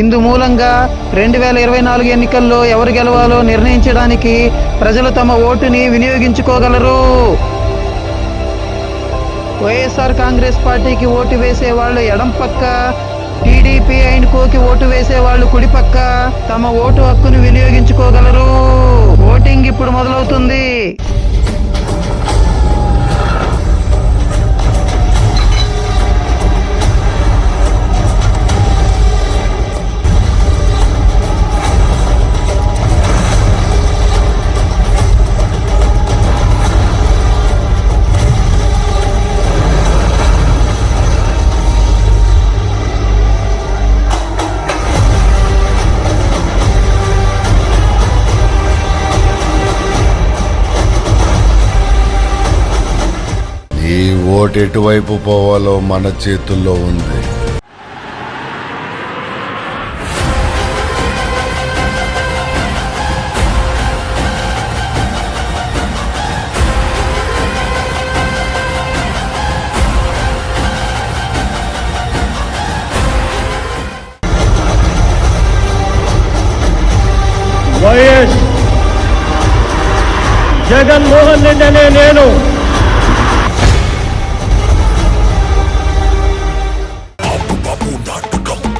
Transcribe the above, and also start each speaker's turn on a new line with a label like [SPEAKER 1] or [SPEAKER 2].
[SPEAKER 1] ఇందు మూలంగా రెండు వేల ఇరవై నాలుగు ఎన్నికల్లో ఎవరు గెలవాలో నిర్ణయించడానికి ప్రజలు తమ ఓటుని వినియోగించుకోగలరు. వైఎస్ఆర్ కాంగ్రెస్ పార్టీకి ఓటు వేసే వాళ్ళు ఎడం పక్క టీడీపీ అండ్ కోకి ఓటు వేసే వాళ్ళు కుడి పక్క తమ ఓటు హక్కును వినియోగించుకోగలరు.
[SPEAKER 2] ఈ ఓటు ఎటువైపు పోవాలో మన చేతుల్లో ఉంది.
[SPEAKER 3] వైఎస్ జగన్మోహన్ రెడ్డి అనే నేను